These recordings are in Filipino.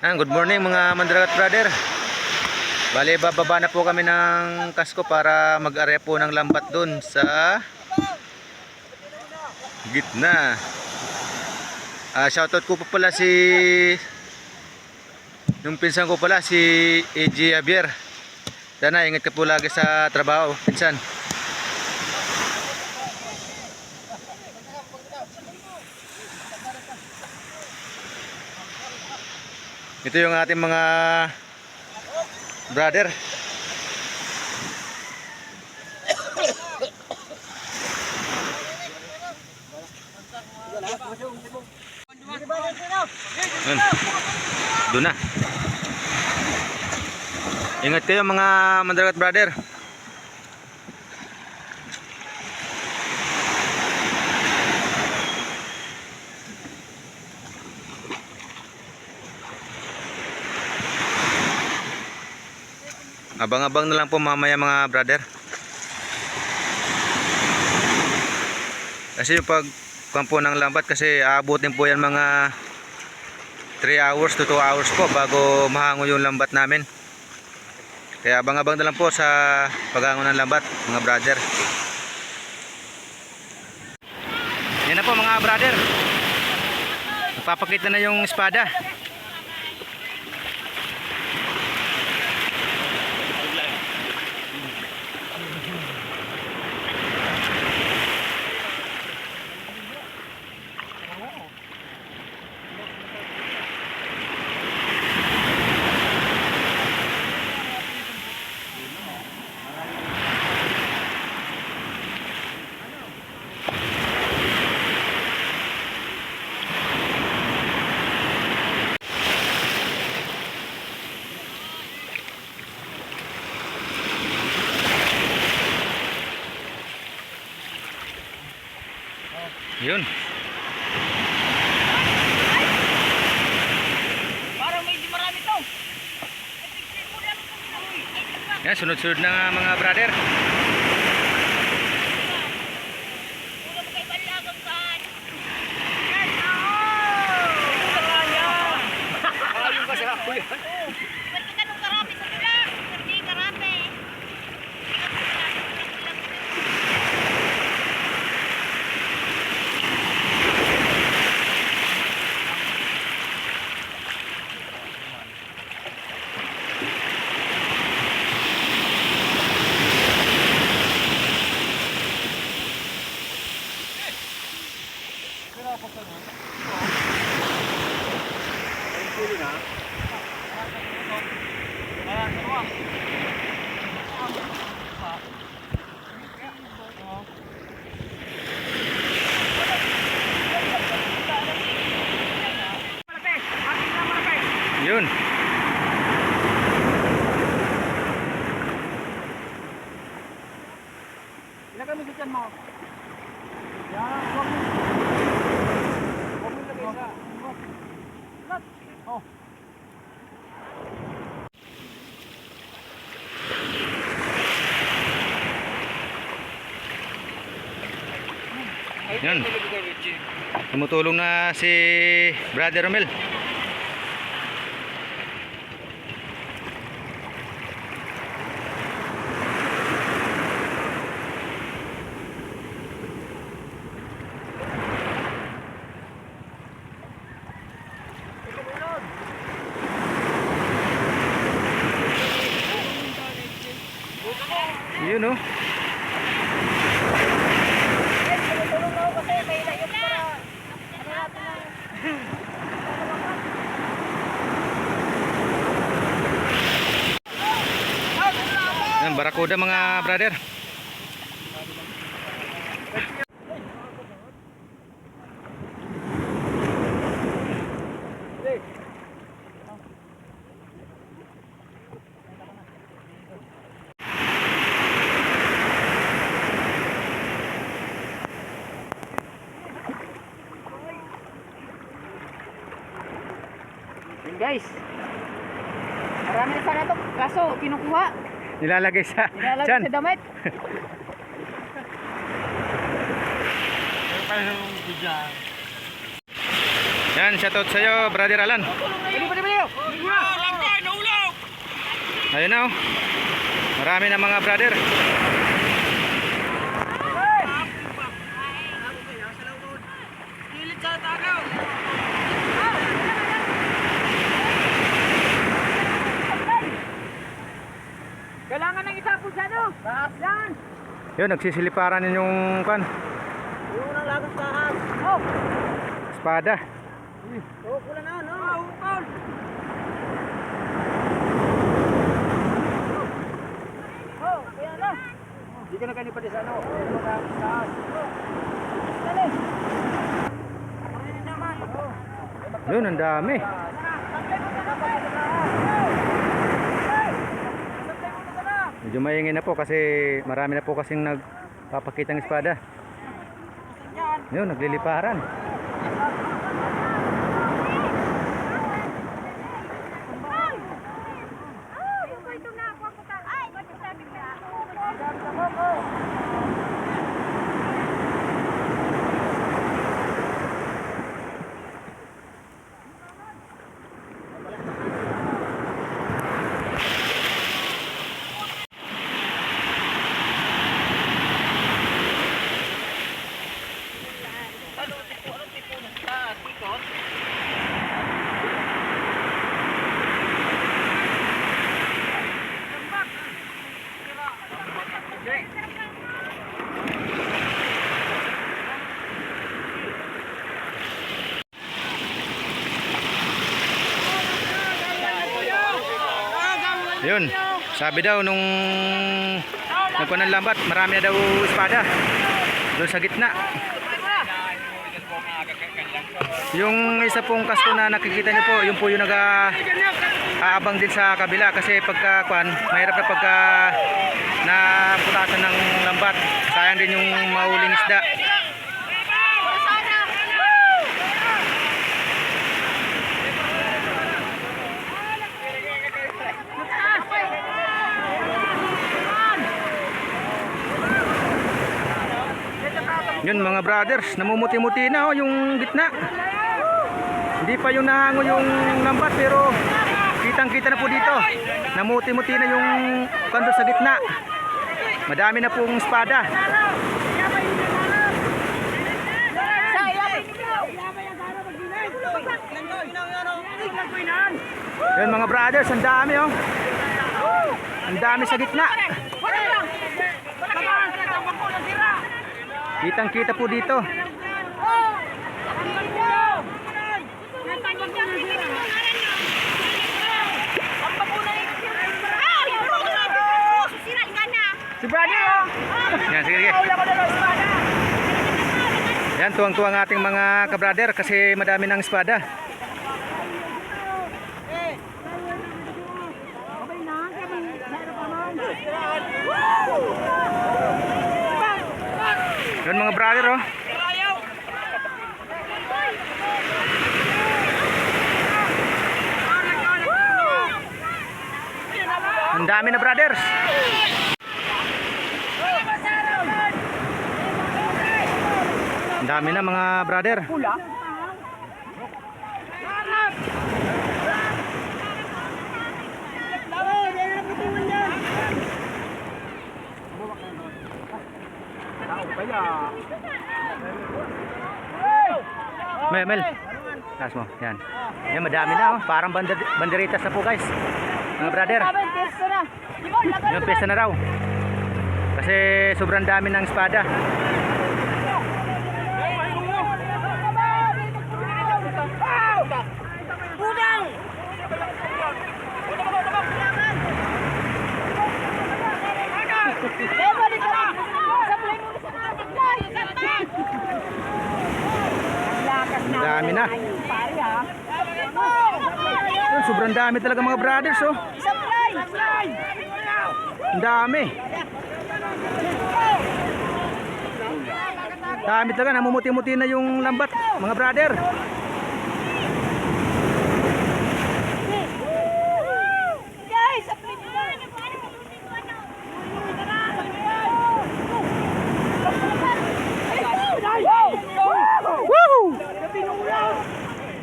Ah, good morning mga mandragat brother. Bale, bababa na po kami ng kasko para mag-area po ng lambat dun sa gitna. Ah, shoutout ko po pala si yung pinsan ko pala si AJ Javier. Sana ingat ka po lagi sa trabaho, pinsan. Ito yung ating mga brother. Doon na. Ingat kayo mga mandarat brother. Abang-abang na lang po mamaya mga brother. Kasi yung pag kampo ng lambat kasi aabutin po yan mga 3 hours to 2 hours po bago mahango yung lambat namin. Kaya abang-abang na lang po sa paghango ng lambat mga brother. Yan na po mga brother. Napapakita na yung espada. Yun. Parang medyo marami to. Yan, sunod-sunod na mga brother. Una mo kay Balagang saan? Yan, oo! Ayun kasi ako yan. Ba't ka ganun karami sa dula? Hindi karami. Yun. Ilagay mo sa tiyan mo. Yan, huwag mo. Huwag mo ilagay sa... Lat. Yan. Tumutulong na si Brother Romel. Yun oh. Tulong ako kasi may layok para... Ano natin ang... Yan, barakuda mga brother. Guys. Marami na sana to. Kaso, kinukuha. Nilalagay sa Nilalagay tiyan. sa damit. Yan, shoutout sa'yo, Brother Alan. Bili, bili, bili. Ayun na oh. Marami na mga brother. Kailangan ng isa po sa ano? Taas yan! Yun, nagsisiliparan din yung kan, Yung unang lagas taas. Oh! espada. Oh, pula na, no? Ah, ukol! Oh, kaya na. Hindi ka na kanina pa sa ano. Yung lagas taas. Dali! Oh. Yun, ang dami. Sablay mo sa kapal sa taas. Hey! Sablay mo na sa Medyo maingay na po kasi marami na po kasing nagpapakita ng espada. Yun, nagliliparan. Yun, sabi daw nung nagkuhan ng lambat, marami na daw espada. Doon sa gitna. Yung isa pong kasto na nakikita niyo po, yung po yung naga aabang din sa kabila kasi pagka kwan, mahirap na pagka naputasan ng lambat. Sayang din yung mauling isda. Yun mga brothers, namumuti-muti na oh, yung gitna. Hindi pa yung nahango yung lambat pero kitang-kita na po dito. Namuti-muti na yung kando sa gitna. Madami na pong espada. Yun mga brothers, ang dami oh. Ang dami sa gitna. Kitang-kita po dito. Si brother, oh! Yan, sige, sige. Yan, tuwang-tuwa ang ating mga kabrader kasi madami ng espada. Yun mga brother oh. Ang dami na brothers. Ang dami na mga brother. Pula? Mel, Mel. Taas mo. Yan. Yan, madami na oh. Parang bandar banderitas na po guys. Mga brother. Yung pesta na raw. Kasi sobrang dami ng espada. Ang dami na. Yun, sobrang dami talaga mga brothers oh. Ang dami. Dami talaga, namumuti-muti na yung lambat, mga brother. Guys, sablay mo na!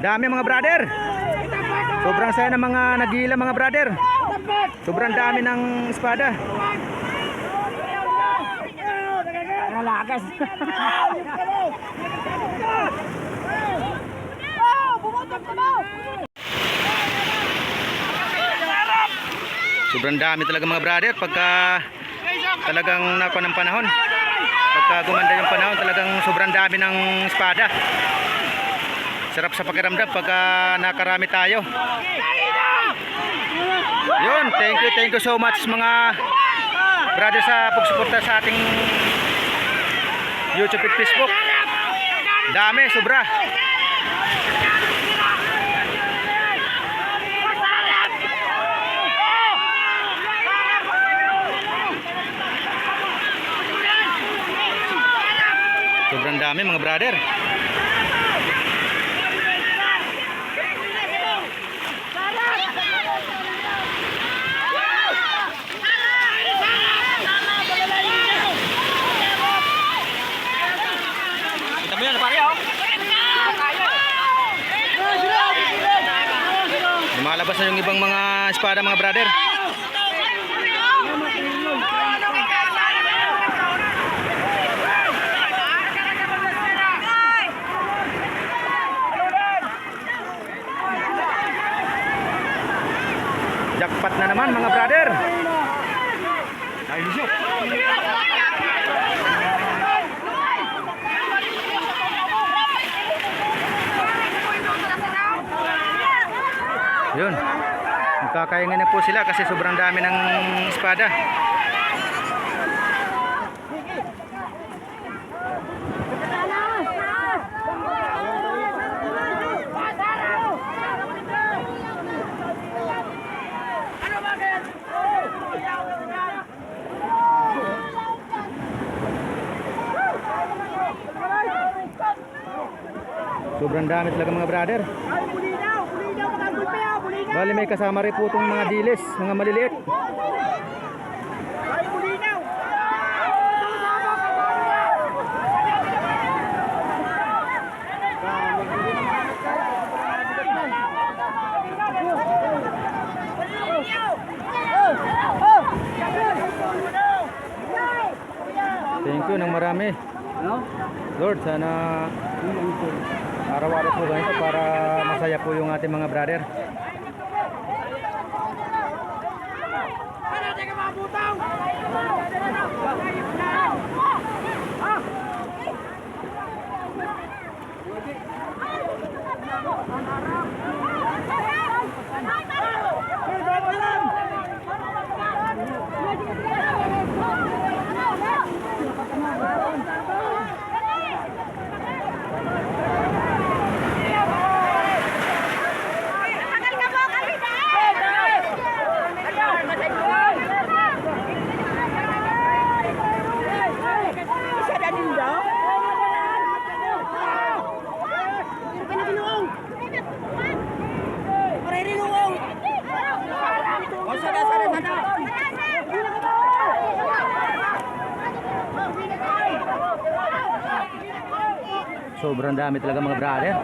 Dami mga brother. Sobrang saya ng mga nagila mga brother. Sobrang dami ng espada. Nalakas. Sobrang dami talaga mga brother pagka talagang nakuha ng panahon. Pagka gumanda yung panahon, talagang sobrang dami ng espada. Sarap sa pakiramdam pagka nakarami tayo. Yun, thank you, thank you so much mga brother sa pagsuporta sa ating YouTube at Facebook. Dami, sobra. Sobrang dami mga brother. Lumalabas na yung ibang mga espada mga brother. Jackpot na naman mga brother. Yun. Magkakaingan na po sila kasi sobrang dami ng espada. Sobrang dami talaga mga brother. Bali may kasama rin po itong mga dilis, mga maliliit. Thank you ng marami. Ano? Lord, sana araw-araw po ganito para masaya po yung ating mga brother. Isa Sobrang dami talaga mga brother.